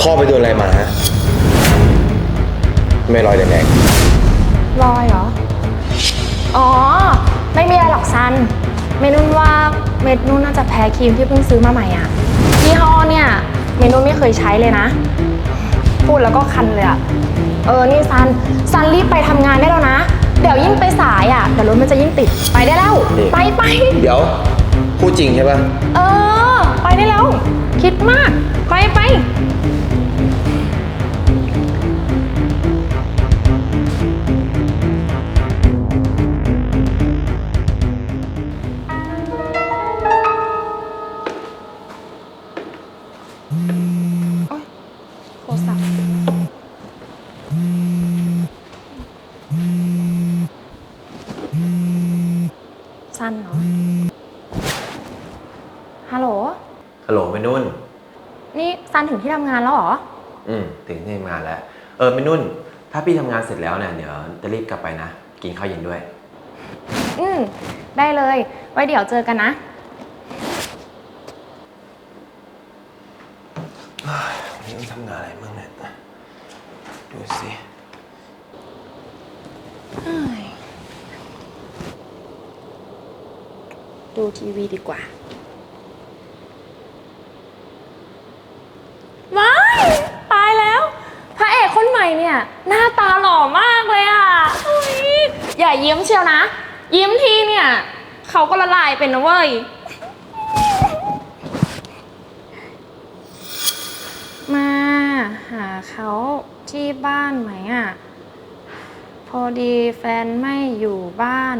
คอไปโดนอะไรมาฮะ ไม่รอยแดงรอยเหรอ อ๋อ ไม่มีอะไรหรอกซัน เมนุ่นว่าเมนุ่นน่าจะแพ้ครีมที่เพิ่งซื้อมาใหม่อะยี่ห้อเนี่ย เมนุ่นไม่เคยใช้เลยนะ พูดแล้วก็คันเลยอะ เออ นี่ซัน ซันรีบไปทำงานได้แล้วนะ เดี๋ยวยิ่งไปสายอะ เดี๋ยวรถมันจะยิ่งติด ไปได้แล้ว ไปไป ๆ เดี๋ยว พูดจริงใช่ปะ เออ ไปได้แล้ว คิดมาก ไปไป ฮัลโหล ฮัลโหลเมนุ่น นี่ซันถึงที่ทำงานแล้วเหรอ อืมถึงที่ทำงานแล้ว เออเมนุ่น ถ้าพี่ทำงานเสร็จแล้วเนี่ยเดี๋ยวจะรีบกลับไปนะ กินข้าวเย็นด้วย อืม ได้เลย ไว้เดี๋ยวเจอกันนะ วันนี้ต้องทำงานอะไรบ้างเนี่ย ดูสิดูทีวีดีกว่า ว้ายตายแล้ว พระเอกคนใหน้าตาหล่อมากเลยอะอยอย่ายิ้มเชียวนะ ยิ้มทีเนี่ยเขาก็ละลายเป็นนะเว้ย มาหาเขาที่บ้านไหมอะ พอดีแฟนไม่อยู่บ้าน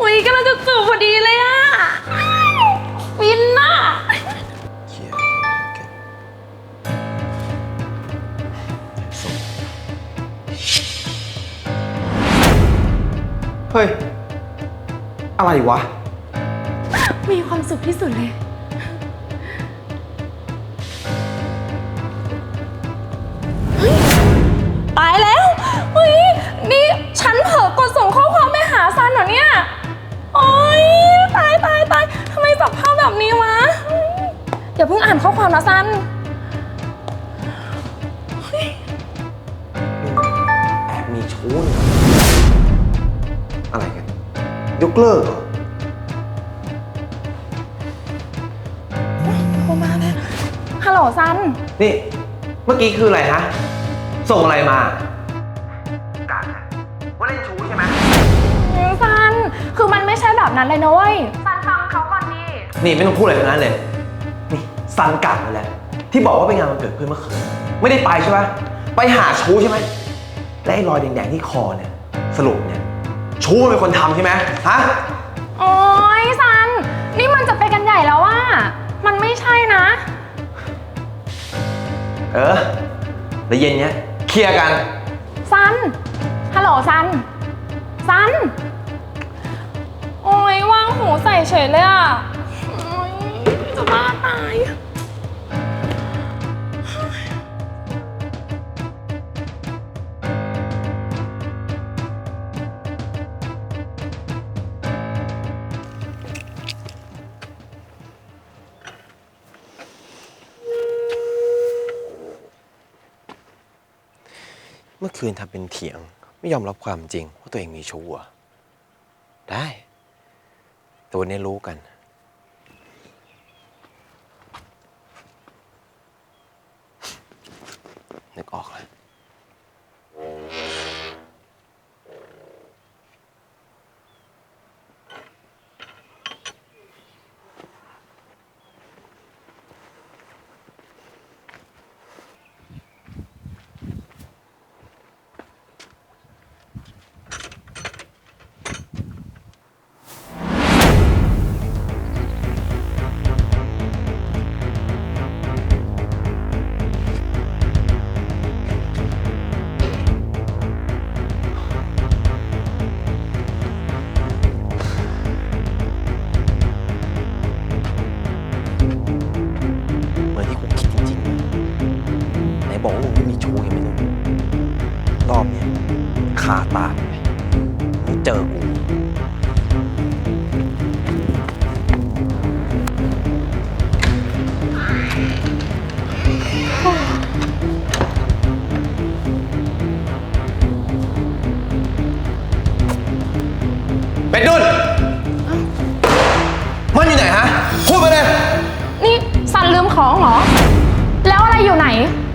อุ้ยกำลังจะจูบพอดีเลยอะ เฮ้ย อะไรวะ มีความสุขที่สุดเลย ตายแล้วเฮ้ยนี่ฉันเผลอกดส่งข้อความไปหาซันเหรอเนี่ย โอ๊ย ตายตายตายทำไมสับภาพแบบนี้วะเฮ้ยอย่าเพิ่งอ่านข้อความนะซัน ยกเลิกเหรอ โทรมาเลยฮัลโหลซัน นี่ เมื่อกี้คืออะไรฮะ ส่งอะไรมา การว่าเล่นชู้ใช่ไหม ซัน คือมันไม่ใช่แบบนั้นเลยนะเว้ย ซันฟังเขาก่อนดิ นี่ไม่ต้องพูดอะไรทั้งนั้นเลย นี่ซันกัดมาแล้ว ที่บอกว่าไปงานวันเกิดเพื่อนเมื่อคืน ไม่ได้ไปใช่ไหมไปหาชู้ใช่ไหมและไอ้รอยแดงๆที่คอเนี่ย สรุปเนี่ย ชู้เป็นคนทำใช่ไหมฮะ โอ๊ยซัน นี่มันจะไปกันใหญ่แล้วว่า มันไม่ใช่นะ เออแล้วเย็นเนี้ยเคลียร์กัน ซัน ฮัลโหลซัน ซัน โอ๊ยวางหูใส่เฉยเลยอะ เมื่อคืนทำเป็นเถียง ไม่ยอมรับความจริงว่าตัวเองมีชู้อะได้ ตัวนี้รู้กัน นึกออก คาตามึงเจอกูเป็ดดุนมันอยู่ไหนฮะ พูดมาเลย นี่สันลืมของเหรอ แล้วอะไรอยู่ไหน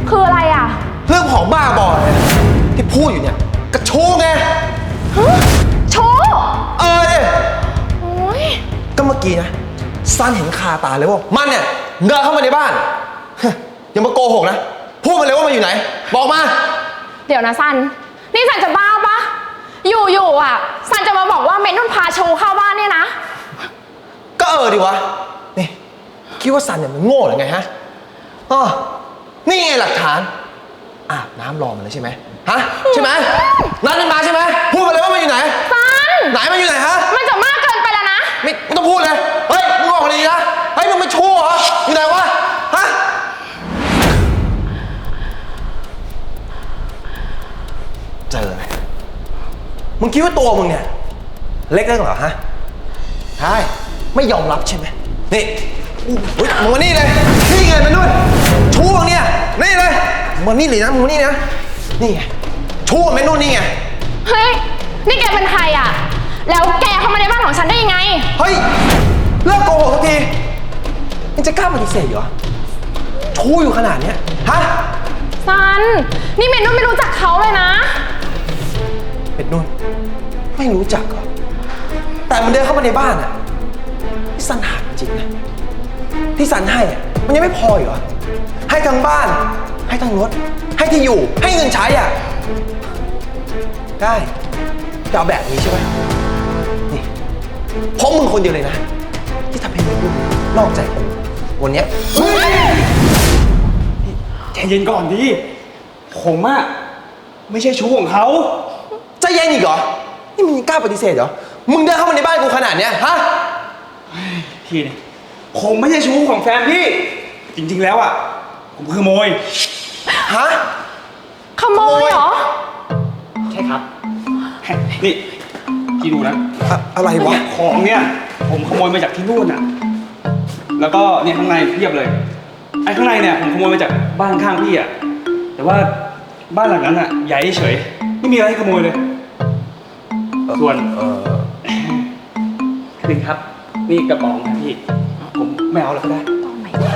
คืออะไรอะ เรื่องของบ้าบอยที่พูดอยู่เนี่ย กระชู้ไงฮะโชว์เออเนี่ยโอ้ยก็เมื่อกี้นะซันเห็นคาตาเลยว่ามันเนี่ยเดินเข้ามาในบ้านฮะอย่ามาโกหกนะ พูดมาเลยว่ามันอยู่ไหน บอกมา เดี๋ยวนะซัน นี่ซันจะบ้าปะอยู่ๆอะซันจะมาบอกว่าเมนุ่นพาโชว์เข้าบ้านเนี่ยนะ ก็เออดิวะ นี่ คิดว่าซันเนี่ยมันโง่หรือไงฮะอ๋อนี่ไงหลักฐานอาบน้ำรอมันเลยใช่ไหม ฮะใช่ไหมนัดมันมาใช่ไหมพูดมาเลยว่ามันอยู่ไหน ซัน ไหนมันอยู่ไหนฮะมันจะมากเกินไปแล้วนะ ไม่ไม่ต้องพูดเลยเฮ้ยมึงบอกเลยนะเฮ้ยมึงไม่ชั่วเหรออยู่ไหนวะฮะเจอเลยมึงคิดว่าตัวมึงเนี่ยเล็กนักเหรอฮะใช่ไม่ยอมรับใช่ไหมนี่อุ๊ยมึงมานี่เลยนี่ไงไปนู่นชู้มึงเนี่ยนี่เลยมึงมานี่เลยนะมึงมานี่นะนี่ไง ชู้กับแม่นุ่นนี่ไง เฮ้ย นี่แกเป็นใครอะแล้วแกเข้ามาในบ้านของฉันได้ยังไง เฮ้ย เลิกโกหกสักทียังจะกล้าปฏิเสธอีกเหรอชู้อยู่ขนาดเนี้ยฮะซัน นี่เมนุ่นไม่รู้จักเขาเลยนะ เป็ดนุ่น ไม่รู้จักเหรอแต่มันเดินเข้ามาในบ้านอะที่สันหาจริงๆนะที่สันให้อะมันยังไม่พออีกเหรอให้ทั้งบ้าน ให้ทั้งรถ ให้ที่อยู่ ให้เงินใช้อะ ได้จะเอาแบบนี้ใช่ไหมนี่เพราะมึงคนเดียวเลยนะ ที่ทำให้มึงนอกใจกูวันเนี้ยใจเย็นก่อนดิผมอะไม่ใช่ชู้ของเขา ใจะเย็นอีกเหรอ นี่มึงยังกล้าปฏิเสธเหรอ มึงเดินเข้ามาในบ้านกูขนาดเนี้ยฮะ พี่เนี่ยผมไม่ใช่ชู้ของแฟนพี่ จริงๆแล้วอะผมคือขโมย ฮะ ขโมยเหรอ ใช่ครับ นี่พี่ดูนะอะอะไรวะ เนี่ยของเนี่ยผมขโมยมาจากที่นู่นอะแล้วก็เนี่ยข้างในเพียบเลย ไอ้ข้างในเนี่ยผมขโมยมาจากบ้านข้างพี่อะแต่ว่าบ้านหลังนั้นอะใหญ่เฉย ไม่มีอะไรให้ขโมยเลย ส่วนเออหนึ่งครับ นี่กระป๋องนะพี่ ผมไม่เอาแล้วก็ได้อะไร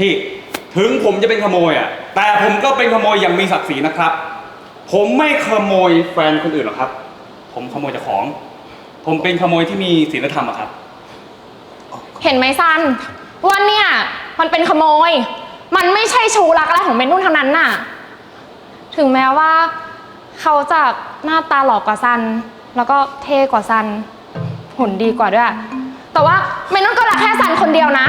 พี่ถึงผมจะเป็นขโมยอะ แต่ผมก็เป็นขโมยอย่างมีศักดิ์ศรีนะครับ ผมไม่ขโมยแฟนคนอื่นหรอกครับ ผมขโมยจากของ ผมเป็นขโมยที่มีศีลธรรมอะครับ เห็นไหมซันว่าเนี่ยมันเป็นขโมย มันไม่ใช่ชูรักอะไรของเมนุ่นทั้งนั้นน่ะ ถึงแม้ว่า เขาจะหน้าตาหล่อกว่าซัน แล้วก็เท่กว่าซันหุ่นดีกว่าด้วย แต่ว่าเมนุ่นก็รักแค่ซันคนเดียวนะ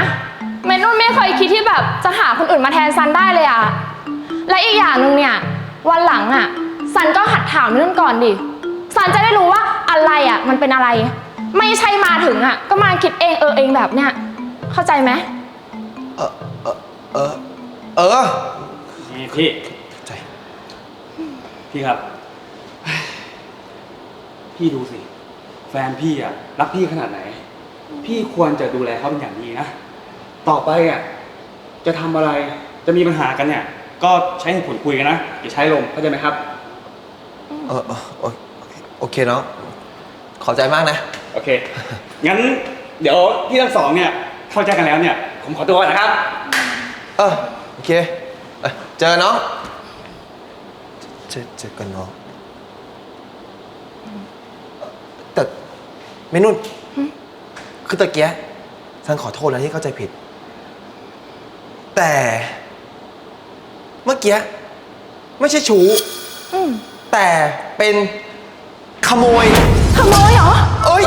เมนุ่นไม่เคยคิดที่แบบจะหาคนอื่นมาแทนซันได้เลยอะและอีกอย่างหนึ่งเนี่ย วันหลังอะซันก็หัดถามเมนุ่นก่อนดิ ซันจะได้รู้ว่าอะไรอะมันเป็นอะไร ไม่ใช่มาถึงอะก็มาคิดเองเออเองแบบเนี้ย เข้าใจไหม เออเออเออเออนี่พี่ ใจพี่ครับ พี่ดูสิ แฟนพี่อะรักพี่ขนาดไหน พี่ควรจะดูแลเขาเป็นอย่างดีนะ ต่อไปอะจะทำอะไรจะมีปัญหากันเนี่ย ก็ใช้เหตุผลคุยกันนะอย่าใช้ลมณ์เข้าใจไหมครับ เออเออโอโอเคน้องขอบใจมากนะ โอเค งั้นเดี๋ยวพี่ทั้งสองเนี่ยเข้าใจกันแล้วเนี่ย ผมขอตัวก่อนนะครับ เออโอเคเอ้ยเจอน้องเจอเจอกันน้องแต่เมนุ่นคือตะเกียฉันขอโทษนะที่เข้าใจผิด แต่เมื่อกี้ไม่ใช่ชู้แต่เป็นขโมย ขโมยเหรอ เอ้ย